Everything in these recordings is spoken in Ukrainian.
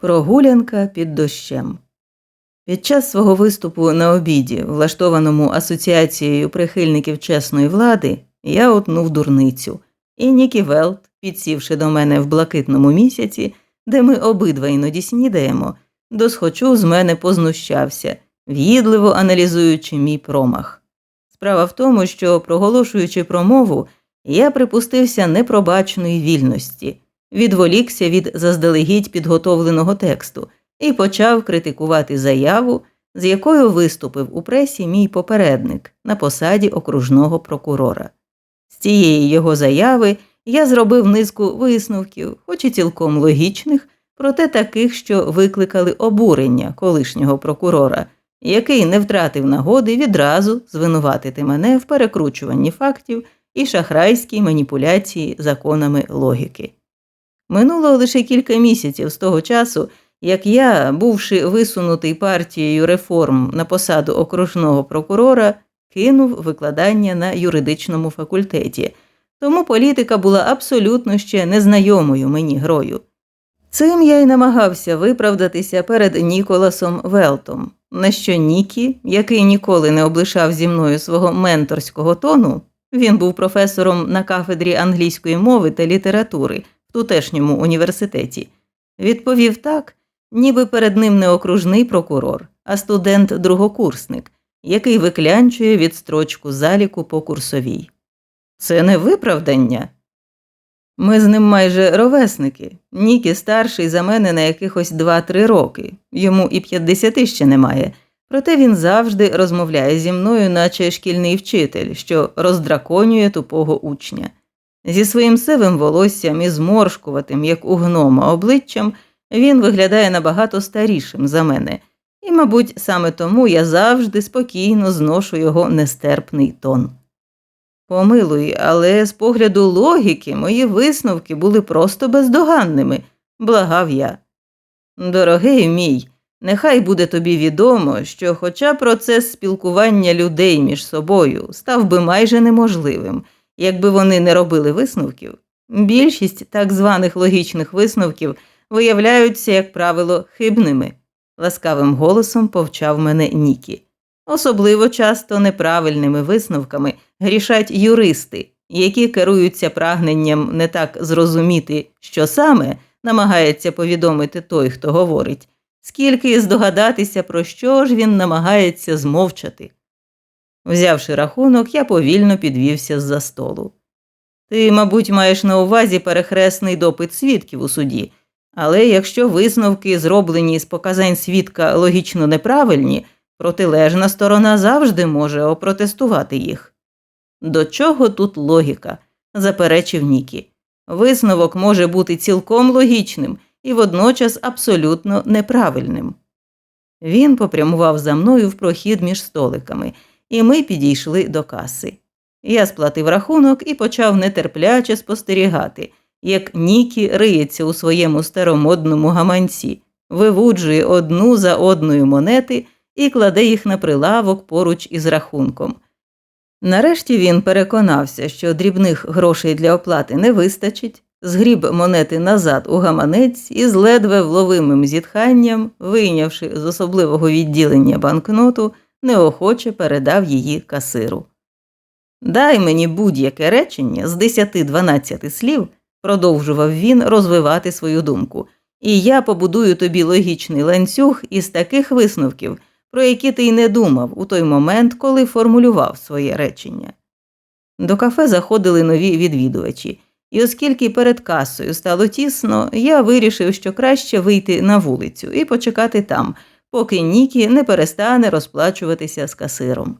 Прогулянка під дощем. Під час свого виступу на обіді, влаштованому асоціацією прихильників чесної влади, я утнув дурницю, і Нікі Велт, підсівши до мене в блакитному місяці, де ми обидва іноді снідаємо, досхочу з мене познущався, в'їдливо аналізуючи мій промах. Справа в тому, що, проголошуючи промову, я припустився непробачної вільності, відволікся від заздалегідь підготовленого тексту і почав критикувати заяву, з якою виступив у пресі мій попередник на посаді окружного прокурора. З цієї його заяви я зробив низку висновків, хоч і цілком логічних, проте таких, що викликали обурення колишнього прокурора, який не втратив нагоди відразу звинуватити мене в перекручуванні фактів і шахрайській маніпуляції законами логіки. Минуло лише кілька місяців з того часу, як я, бувши висунутий партією реформ на посаду окружного прокурора, кинув викладання на юридичному факультеті, тому політика була абсолютно ще незнайомою мені грою. Цим я й намагався виправдатися перед Ніколасом Велтом, на що Нікі, який ніколи не облишав зі мною свого менторського тону, він був професором на кафедрі англійської мови та літератури в тутешньому університеті, відповів так, ніби перед ним не окружний прокурор, а студент-другокурсник, який виклянчує відстрочку заліку по курсовій. Це не виправдання. Ми з ним майже ровесники. Нікі старший за мене на якихось 2-3 роки, йому і 50 ще немає. Проте він завжди розмовляє зі мною, наче шкільний вчитель, що роздраконює тупого учня. Зі своїм сивим волоссям і зморшкуватим, як у гнома, обличчям, він виглядає набагато старішим за мене, і, мабуть, саме тому я завжди спокійно зношу його нестерпний тон. Помилуй, але з погляду логіки мої висновки були просто бездоганними, благав я. Дорогий мій, нехай буде тобі відомо, що, хоча процес спілкування людей між собою став би майже неможливим, якби вони не робили висновків, більшість так званих логічних висновків виявляються, як правило, хибними, ласкавим голосом повчав мене Нікі. Особливо часто неправильними висновками грішать юристи, які керуються прагненням не так зрозуміти, що саме намагається повідомити той, хто говорить, скільки здогадатися, про що ж він намагається змовчати. Взявши рахунок, я повільно підвівся з за столу. Ти, мабуть, маєш на увазі перехресний допит свідків у суді, але якщо висновки, зроблені з показань свідка, логічно неправильні, протилежна сторона завжди може опротестувати їх. До чого тут логіка? заперечив Нікі. Висновок може бути цілком логічним і водночас абсолютно неправильним. Він попрямував за мною в прохід між столиками, і ми підійшли до каси. Я сплатив рахунок і почав нетерпляче спостерігати, як Нікі риється у своєму старомодному гаманці, вивуджує одну за одною монети і кладе їх на прилавок поруч із рахунком. Нарешті він переконався, що дрібних грошей для оплати не вистачить, згріб монети назад у гаманець і з ледве вловимим зітханням, вийнявши з особливого відділення банкноту, неохоче передав її касиру. Дай мені будь-яке речення з 10-12 слів, продовжував він розвивати свою думку, і я побудую тобі логічний ланцюг із таких висновків, про які ти й не думав у той момент, коли формулював своє речення. До кафе заходили нові відвідувачі, і оскільки перед касою стало тісно, я вирішив, що краще вийти на вулицю і почекати там, поки Нікі не перестане розплачуватися з касиром.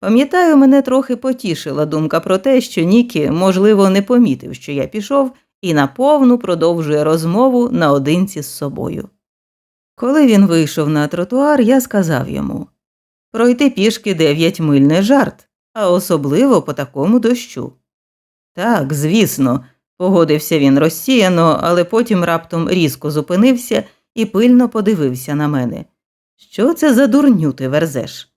Пам'ятаю, мене трохи потішила думка про те, що Нікі, можливо, не помітив, що я пішов, і наповну продовжує розмову наодинці з собою. Коли він вийшов на тротуар, я сказав йому пройти пішки дев'ять миль не жарт, а особливо по такому дощу. Так, звісно, погодився він розсіяно, але потім раптом різко зупинився і пильно подивився на мене. Що це за дурню ти верзеш?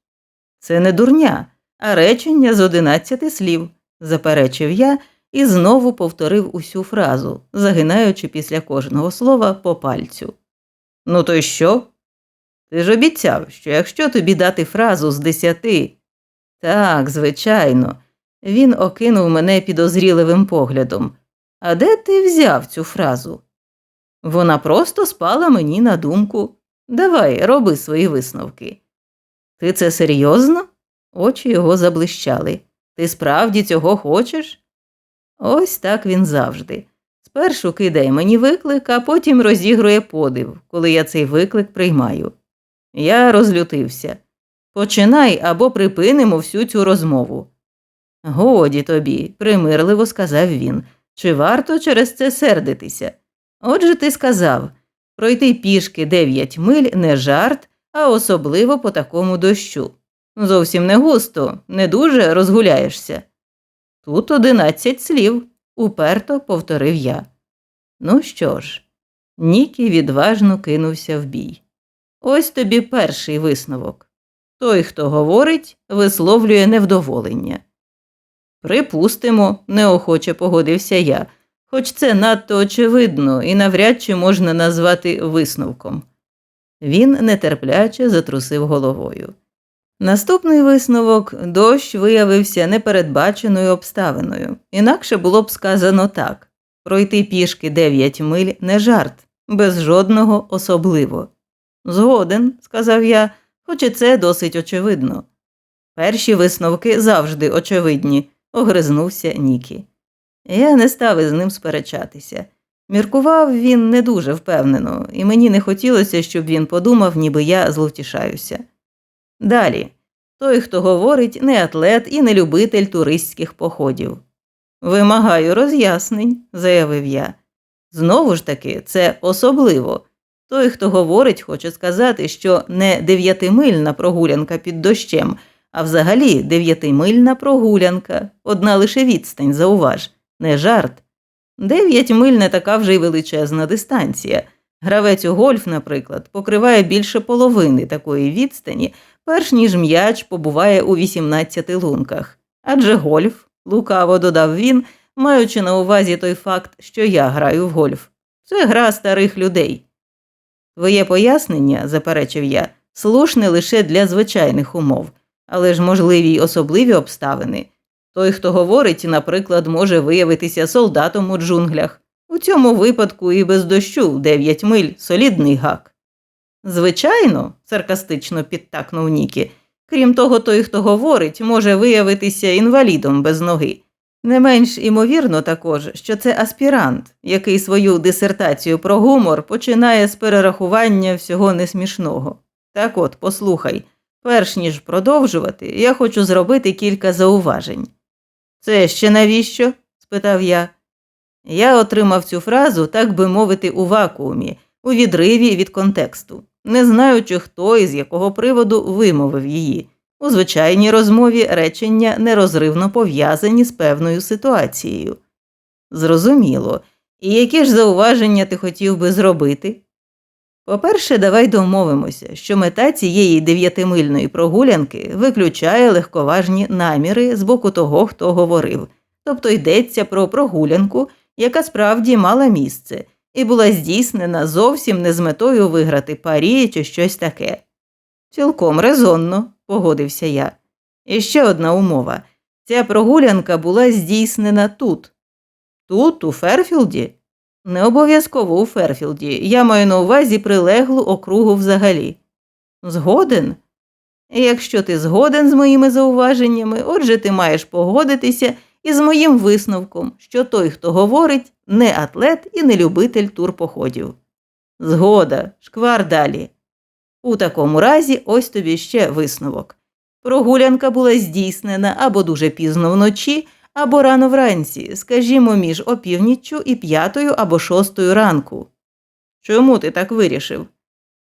Це не дурня, а речення з одинадцяти слів, заперечив я і знову повторив усю фразу, загинаючи після кожного слова по пальцю. Ну то й що? Ти ж обіцяв, що якщо тобі дати фразу з десяти. Так, звичайно. Він окинув мене підозріливим поглядом. А де ти взяв цю фразу? Вона просто спала мені на думку. Давай, роби свої висновки. Ти це серйозно? Очі його заблищали. Ти справді цього хочеш? Ось так він завжди. Спершу кидає мені виклик, а потім розігрує подив, коли я цей виклик приймаю. Я розлютився. Починай або припинимо всю цю розмову. Годі тобі, примирливо сказав він. Чи варто через це сердитися? Отже, ти сказав пройти пішки дев'ять миль не жарт, а особливо по такому дощу. Зовсім не густо, не дуже розгуляєшся. Тут одинадцять слів, уперто повторив я. Ну що ж, Нікі відважно кинувся в бій. Ось тобі перший висновок. Той, хто говорить, висловлює невдоволення. Припустимо, неохоче погодився я, хоч це надто очевидно і навряд чи можна назвати висновком. Він нетерпляче затрусив головою. Наступний висновок дощ виявився непередбаченою обставиною, інакше було б сказано так пройти пішки дев'ять миль не жарт, без жодного особливо. Згоден, сказав я, хоч і це досить очевидно. Перші висновки завжди очевидні, огризнувся Нікі. Я не став із ним сперечатися. Міркував він не дуже впевнено, і мені не хотілося, щоб він подумав, ніби я зловтішаюся. Далі, той, хто говорить, не атлет і не любитель туристських походів. Вимагаю роз'яснень, заявив я. Знову ж таки, це особливо. Той, хто говорить, хоче сказати, що не дев'ятимильна прогулянка під дощем, а взагалі дев'ятимильна прогулянка, одна лише відстань, зауваж, не жарт. Дев'ять миль не така вже й величезна дистанція. Гравець у гольф, наприклад, покриває більше половини такої відстані, перш ніж м'яч побуває у 18 лунках. Адже гольф, лукаво додав він, маючи на увазі той факт, що я граю в гольф. Це гра старих людей. Твоє пояснення, заперечив я, слушне лише для звичайних умов, але ж можливі й особливі обставини. Той, хто говорить, наприклад, може виявитися солдатом у джунглях. У цьому випадку і без дощу дев'ять миль солідний гак. Звичайно, саркастично підтакнув Нікі. Крім того, той, хто говорить, може виявитися інвалідом без ноги. Не менш імовірно також, що це аспірант, який свою дисертацію про гумор починає з перерахування всього несмішного. Так от, послухай, перш ніж продовжувати, я хочу зробити кілька зауважень. Це ще навіщо? спитав я. Я отримав цю фразу, так би мовити, у вакуумі, у відриві від контексту, не знаючи, хто і з якого приводу вимовив її. У звичайній розмові речення нерозривно пов'язані з певною ситуацією. Зрозуміло, і які ж зауваження ти хотів би зробити? По-перше, давай домовимося, що мета цієї дев'ятимильної прогулянки виключає легковажні наміри з боку того, хто говорив, тобто йдеться про прогулянку, яка справді мала місце, і була здійснена зовсім не з метою виграти парі чи щось таке. Цілком резонно, погодився я. І ще одна умова ця прогулянка була здійснена тут. Тут, у Ферфілді? Не обов'язково у Ферфілді. Я маю на увазі прилеглу округу взагалі. Згоден? Якщо ти згоден з моїми зауваженнями, отже ти маєш погодитися із моїм висновком, що той, хто говорить, не атлет і не любитель турпоходів. Згода, шквар далі. У такому разі ось тобі ще висновок. Прогулянка була здійснена або дуже пізно вночі, або рано вранці, скажімо, між опівніччю і п'ятою або шостою ранку. Чому ти так вирішив?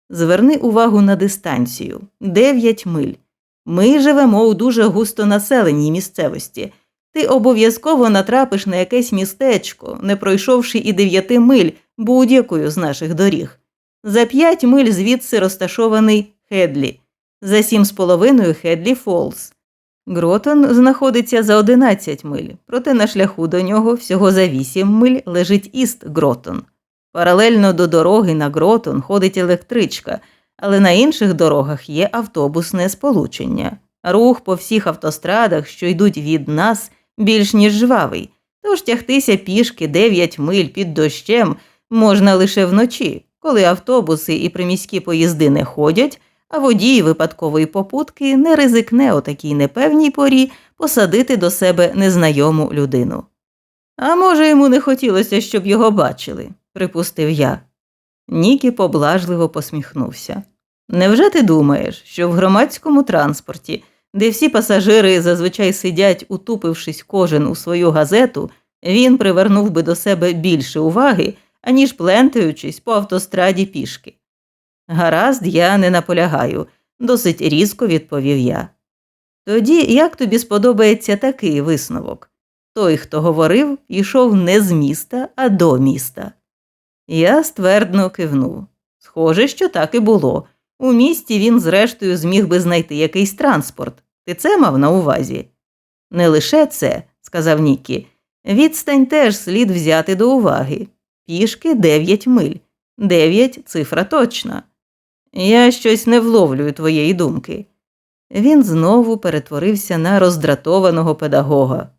Зверни увагу на дистанцію дев'ять миль. Ми живемо у дуже густонаселеній місцевості. Ти обов'язково натрапиш на якесь містечко, не пройшовши і дев'яти миль будь-якою з наших доріг. За п'ять миль звідси розташований Хедлі, за сім з половиною Хедлі Фолз. Гротон знаходиться за 11 миль, проте на шляху до нього всього за 8 миль лежить Іст Гротон. Паралельно до дороги на Гротон ходить електричка, але на інших дорогах є автобусне сполучення. Рух по всіх автострадах, що йдуть від нас, більш ніж жвавий, тож тягтися пішки 9 миль під дощем можна лише вночі, коли автобуси і приміські поїзди не ходять, а водій випадкової попутки не ризикне у такій непевній порі посадити до себе незнайому людину. А може, йому не хотілося, щоб його бачили, припустив я. Нікі поблажливо посміхнувся. Невже ти думаєш, що в громадському транспорті, де всі пасажири зазвичай сидять, утупившись кожен у свою газету, він привернув би до себе більше уваги, аніж плентаючись по автостраді пішки? Гаразд, я не наполягаю, досить різко відповів я. Тоді як тобі сподобається такий висновок? Той, хто говорив, йшов не з міста, а до міста. Я ствердно кивнув. Схоже, що так і було. У місті він, зрештою, зміг би знайти якийсь транспорт. Ти це мав на увазі? Не лише це, сказав Нікі. Відстань теж слід взяти до уваги. Пішки дев'ять миль. Дев'ять цифра точна. Я щось не вловлюю твоєї думки. Він знову перетворився на роздратованого педагога.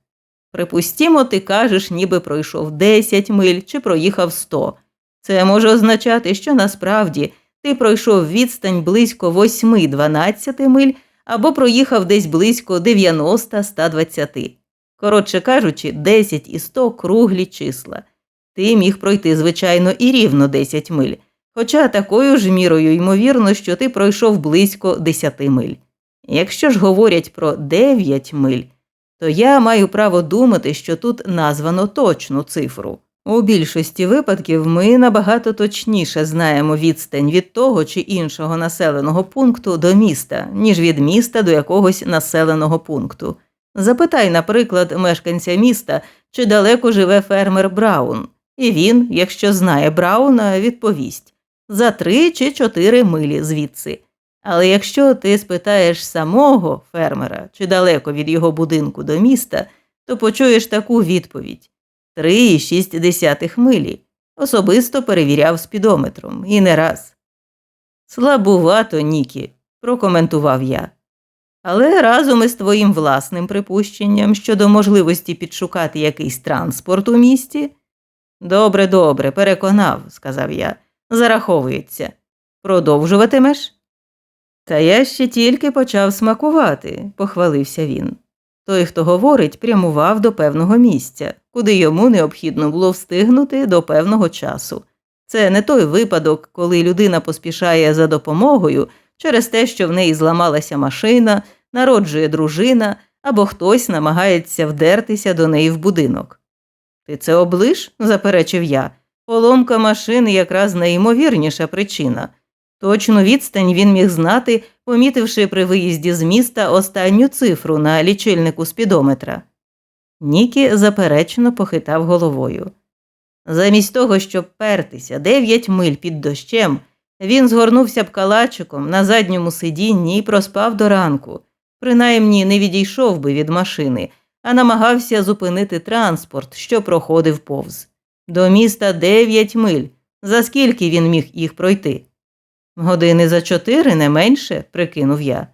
Припустімо, ти кажеш, ніби пройшов 10 миль чи проїхав 100. Це може означати, що насправді ти пройшов відстань близько 8-12 миль або проїхав десь близько 90-120. Коротше кажучи, 10 і 100 круглі числа. Ти міг пройти, звичайно, і рівно 10 миль, хоча такою ж мірою ймовірно, що ти пройшов близько 10 миль. Якщо ж говорять про 9 миль, то я маю право думати, що тут названо точну цифру. У більшості випадків ми набагато точніше знаємо відстань від того чи іншого населеного пункту до міста, ніж від міста до якогось населеного пункту. Запитай, наприклад, мешканця міста, чи далеко живе фермер Браун, і він, якщо знає Брауна, відповість за три чи чотири милі звідси. Але якщо ти спитаєш самого фермера, чи далеко від його будинку до міста, то почуєш таку відповідь 3,6 милі. Особисто перевіряв спідометром і не раз. Слабувато, Нікі, прокоментував я. Але разом із твоїм власним припущенням щодо можливості підшукати якийсь транспорт у місті. Добре, добре, переконав, сказав я. Зараховується. Продовжуватимеш? Та я ще тільки почав смакувати, похвалився він. Той, хто говорить, прямував до певного місця, куди йому необхідно було встигнути до певного часу. Це не той випадок, коли людина поспішає за допомогою через те, що в неї зламалася машина, народжує дружина або хтось намагається вдертися до неї в будинок. Ти це облиш? заперечив я. Поломка машини якраз найімовірніша причина. Точну відстань він міг знати, помітивши при виїзді з міста останню цифру на лічильнику спідометра. Нікі заперечно похитав головою. Замість того, щоб пертися дев'ять миль під дощем, він згорнувся б калачиком на задньому сидінні і проспав до ранку, принаймні не відійшов би від машини, а намагався зупинити транспорт, що проходив повз. До міста дев'ять миль. За скільки він міг їх пройти? Години за чотири не менше, прикинув я.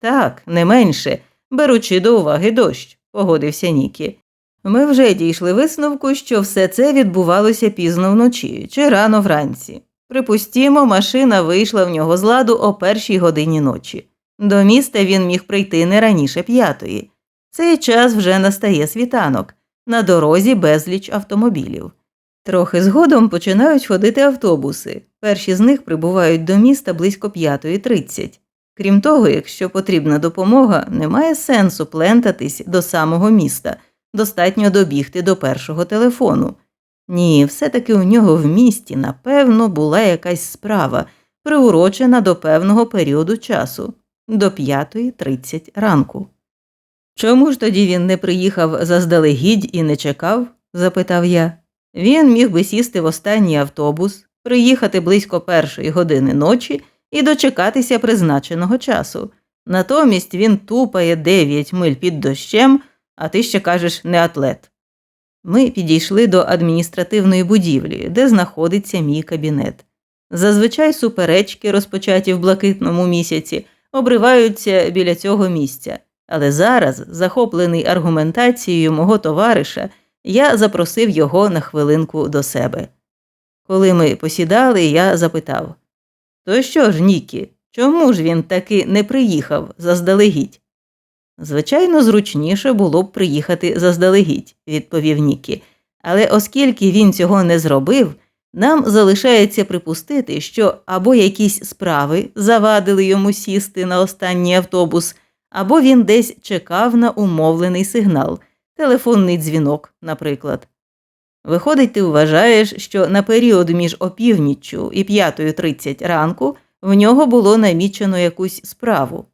Так, не менше, беручи до уваги дощ, погодився Нікі. Ми вже дійшли висновку, що все це відбувалося пізно вночі чи рано вранці. Припустімо, машина вийшла в нього з ладу о першій годині ночі. До міста він міг прийти не раніше п'ятої. Цей час вже настає світанок, на дорозі безліч автомобілів. Трохи згодом починають ходити автобуси. Перші з них прибувають до міста близько 5.30. Крім того, якщо потрібна допомога, немає сенсу плентатись до самого міста, достатньо добігти до першого телефону. Ні, все-таки у нього в місті, напевно, була якась справа, приурочена до певного періоду часу, до 5.30 ранку. Чому ж тоді він не приїхав заздалегідь і не чекав? запитав я. Він міг би сісти в останній автобус, приїхати близько першої години ночі і дочекатися призначеного часу. Натомість він тупає дев'ять миль під дощем, а ти ще кажеш не атлет. Ми підійшли до адміністративної будівлі, де знаходиться мій кабінет. Зазвичай суперечки, розпочаті в блакитному місяці, обриваються біля цього місця. Але зараз, захоплений аргументацією мого товариша, я запросив його на хвилинку до себе. Коли ми посідали, я запитав То що ж, Нікі, чому ж він таки не приїхав заздалегідь? Звичайно, зручніше було б приїхати заздалегідь, відповів Нікі, але оскільки він цього не зробив, нам залишається припустити, що або якісь справи завадили йому сісти на останній автобус, або він десь чекав на умовлений сигнал, телефонний дзвінок, наприклад. Виходить, ти вважаєш, що на період між опівніччю і 5.30 ранку в нього було намічено якусь справу.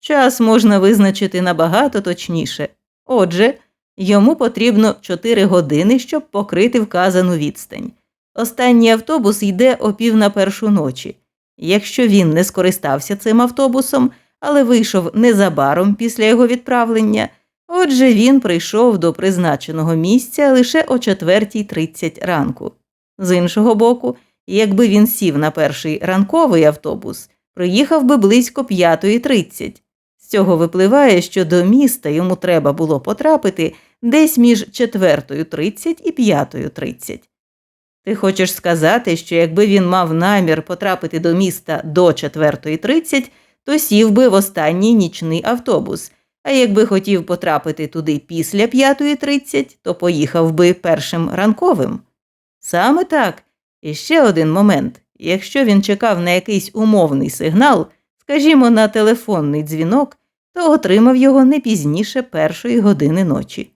Час можна визначити набагато точніше. Отже, йому потрібно 4 години, щоб покрити вказану відстань. Останній автобус йде о пів на першу ночі. Якщо він не скористався цим автобусом, але вийшов незабаром після його відправлення, отже він прийшов до призначеного місця лише о 4.30 ранку. З іншого боку, якби він сів на перший ранковий автобус, приїхав би близько 5.30. З цього випливає, що до міста йому треба було потрапити десь між 4.30 і 5.30. Ти хочеш сказати, що якби він мав намір потрапити до міста до 4.30, то сів би в останній нічний автобус, а якби хотів потрапити туди після 5.30, то поїхав би першим ранковим. Саме так. І ще один момент. Якщо він чекав на якийсь умовний сигнал, скажімо, на телефонний дзвінок, то отримав його не пізніше першої години ночі.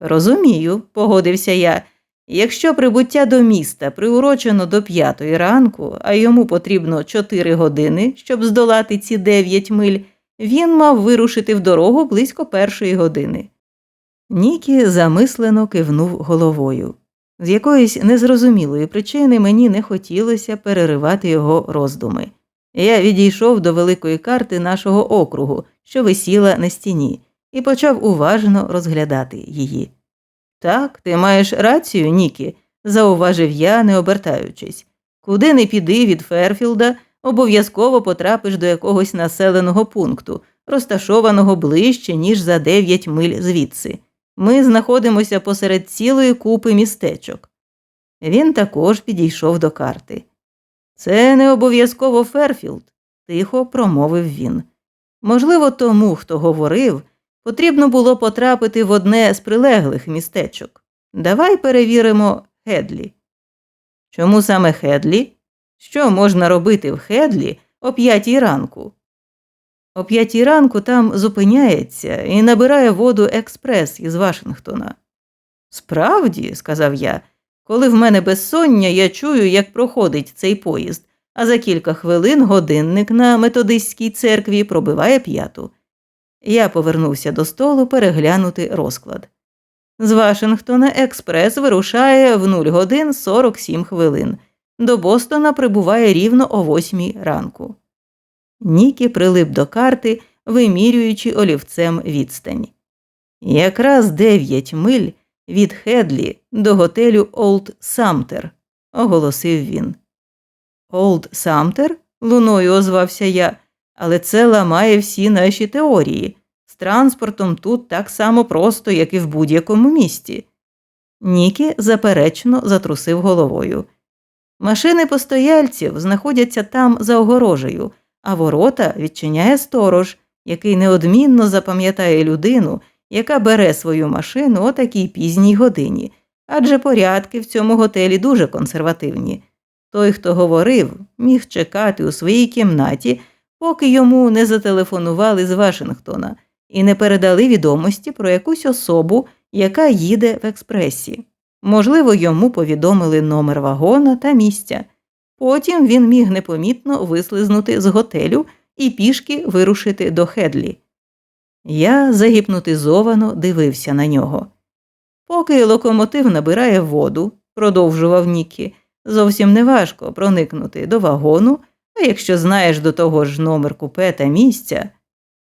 Розумію, погодився я. Якщо прибуття до міста приурочено до п'ятої ранку, а йому потрібно чотири години, щоб здолати ці дев'ять миль, він мав вирушити в дорогу близько першої години. Нікі замислено кивнув головою. З якоїсь незрозумілої причини мені не хотілося переривати його роздуми. Я відійшов до великої карти нашого округу, що висіла на стіні, і почав уважно розглядати її. Так, ти маєш рацію, Нікі, зауважив я, не обертаючись. Куди не піди від Ферфілда, обов'язково потрапиш до якогось населеного пункту, розташованого ближче, ніж за дев'ять миль звідси. Ми знаходимося посеред цілої купи містечок. Він також підійшов до карти. Це не обов'язково Ферфілд, тихо промовив він. Можливо, тому, хто говорив, потрібно було потрапити в одне з прилеглих містечок. Давай перевіримо Хедлі. Чому саме Хедлі? Що можна робити в Хедлі о п'ятій ранку? О п'ятій ранку там зупиняється і набирає воду експрес із Вашингтона. Справді, сказав я, коли в мене безсоння, я чую, як проходить цей поїзд, а за кілька хвилин годинник на методистській церкві пробиває п'яту. Я повернувся до столу переглянути розклад. З Вашингтона експрес вирушає в 0 годин 47 хвилин. До Бостона прибуває рівно о 8 ранку. Нікі прилип до карти, вимірюючи олівцем відстань. Якраз дев'ять миль від Хедлі до готелю Олд Самтер, оголосив він. Олд Самтер? луною озвався я, але це ламає всі наші теорії. З транспортом тут так само просто, як і в будь-якому місті. Нікі заперечно затрусив головою. Машини постояльців знаходяться там за огорожею, а ворота відчиняє сторож, який неодмінно запам'ятає людину, яка бере свою машину о такій пізній годині, адже порядки в цьому готелі дуже консервативні. Той, хто говорив, міг чекати у своїй кімнаті, поки йому не зателефонували з Вашингтона і не передали відомості про якусь особу, яка їде в експресі. Можливо, йому повідомили номер вагона та місця. Потім він міг непомітно вислизнути з готелю і пішки вирушити до Хедлі. Я загіпнотизовано дивився на нього. Поки локомотив набирає воду, продовжував Нікі, зовсім неважко проникнути до вагону, а якщо знаєш до того ж номер купе та місця.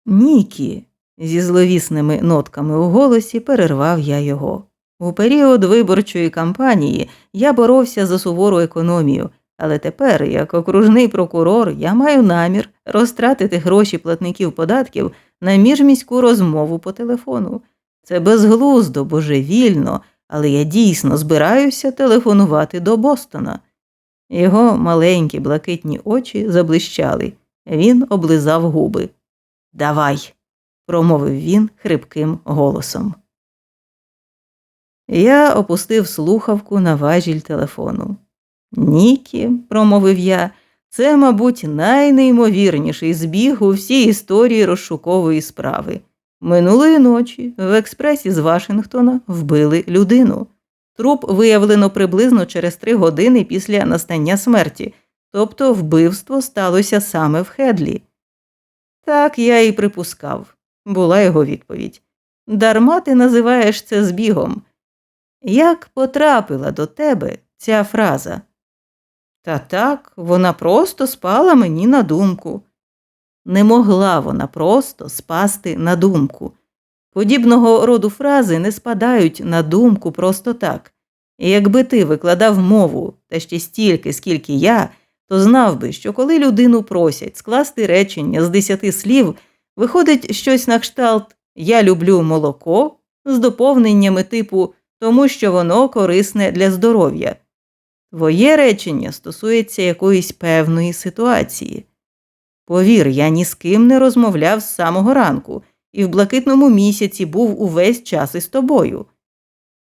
Нікі, зі зловісними нотками у голосі перервав я його. У період виборчої кампанії я боровся за сувору економію, але тепер, як окружний прокурор, я маю намір розтратити гроші платників податків на міжміську розмову по телефону. Це безглуздо, божевільно, але я дійсно збираюся телефонувати до Бостона. Його маленькі блакитні очі заблищали. Він облизав губи. Давай, промовив він хрипким голосом. Я опустив слухавку на важіль телефону. Нікі, промовив я, це, мабуть, найнеймовірніший збіг у всій історії розшукової справи. Минулої ночі в експресі з Вашингтона вбили людину. Труп виявлено приблизно через три години після настання смерті, тобто вбивство сталося саме в Хедлі. Так я і припускав, була його відповідь. Дарма ти називаєш це збігом. Як потрапила до тебе ця фраза? Та так, вона просто спала мені на думку. Не могла вона просто спасти на думку. Подібного роду фрази не спадають на думку просто так. І якби ти викладав мову та ще стільки, скільки я, то знав би, що коли людину просять скласти речення з десяти слів, виходить щось на кшталт Я люблю молоко з доповненнями типу тому що воно корисне для здоров'я. Твоє речення стосується якоїсь певної ситуації. Повір, я ні з ким не розмовляв з самого ранку і в блакитному місяці був увесь час із тобою.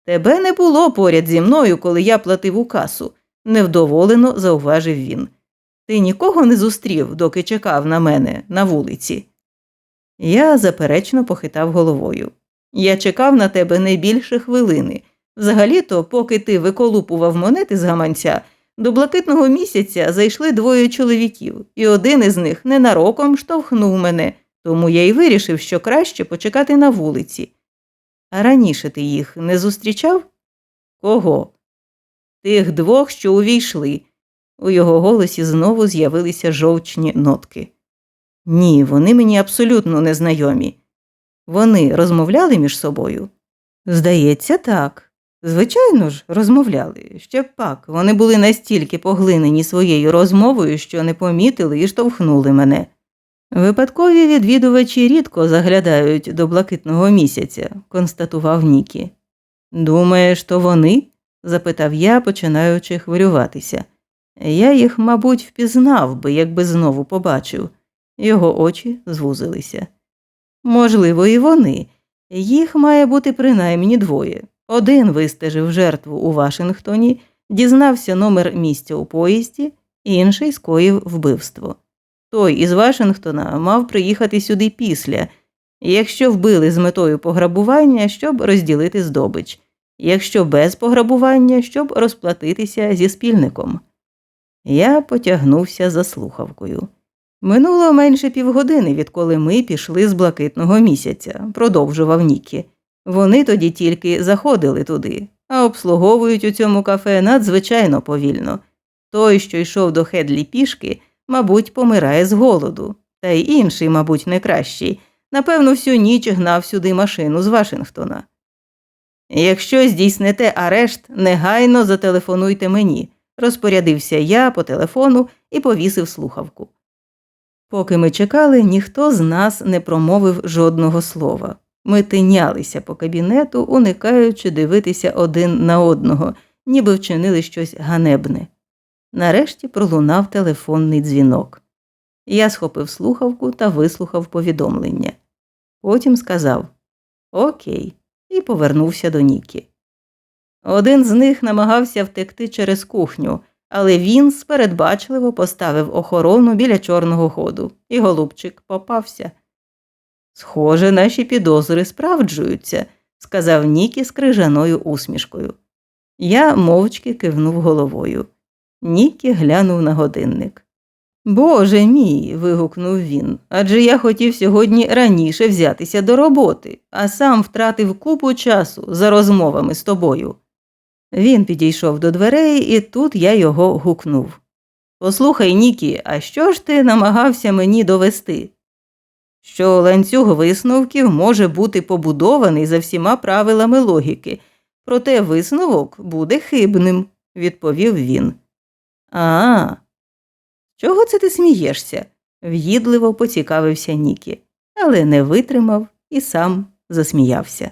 Тебе не було поряд зі мною, коли я платив у касу, невдоволено зауважив він. Ти нікого не зустрів, доки чекав на мене на вулиці. Я заперечно похитав головою. Я чекав на тебе не більше хвилини. Взагалі-то, поки ти виколупував монети з гаманця, до блакитного місяця зайшли двоє чоловіків, і один із них ненароком штовхнув мене, тому я й вирішив, що краще почекати на вулиці. А раніше ти їх не зустрічав? Кого? Тих двох, що увійшли. У його голосі знову з'явилися жовчні нотки. Ні, вони мені абсолютно незнайомі. Вони розмовляли між собою? Здається, так. Звичайно ж, розмовляли. Ще пак. Вони були настільки поглинені своєю розмовою, що не помітили і штовхнули мене. Випадкові відвідувачі рідко заглядають до блакитного місяця, констатував Нікі. Думаєш, то вони? запитав я, починаючи хвилюватися. Я їх, мабуть, впізнав би, якби знову побачив. Його очі звузилися. Можливо, і вони. Їх має бути принаймні двоє. Один вистежив жертву у Вашингтоні, дізнався номер місця у поїзді, інший скоїв вбивство. Той із Вашингтона мав приїхати сюди після, якщо вбили з метою пограбування, щоб розділити здобич, якщо без пограбування, щоб розплатитися зі спільником. Я потягнувся за слухавкою. Минуло менше півгодини, відколи ми пішли з блакитного місяця, продовжував Нікі. Вони тоді тільки заходили туди, а обслуговують у цьому кафе надзвичайно повільно. Той, що йшов до Хедлі пішки, мабуть, помирає з голоду, та й інший, мабуть, не кращий. Напевно, всю ніч гнав сюди машину з Вашингтона. Якщо здійснете арешт, негайно зателефонуйте мені, розпорядився я по телефону і повісив слухавку. Поки ми чекали, ніхто з нас не промовив жодного слова. Ми тинялися по кабінету, уникаючи дивитися один на одного, ніби вчинили щось ганебне. Нарешті пролунав телефонний дзвінок. Я схопив слухавку та вислухав повідомлення. Потім сказав Окей, і повернувся до Нікі. Один з них намагався втекти через кухню, але він спередбачливо поставив охорону біля чорного ходу, і голубчик попався. Схоже, наші підозри справджуються, сказав Нікі з крижаною усмішкою. Я мовчки кивнув головою. Нікі глянув на годинник. Боже мій. вигукнув він. Адже я хотів сьогодні раніше взятися до роботи, а сам втратив купу часу за розмовами з тобою. Він підійшов до дверей, і тут я його гукнув. Послухай, Нікі, а що ж ти намагався мені довести? Що ланцюг висновків може бути побудований за всіма правилами логіки, проте висновок буде хибним, відповів він. А, чого це ти смієшся? в'їдливо поцікавився Нікі, але не витримав і сам засміявся.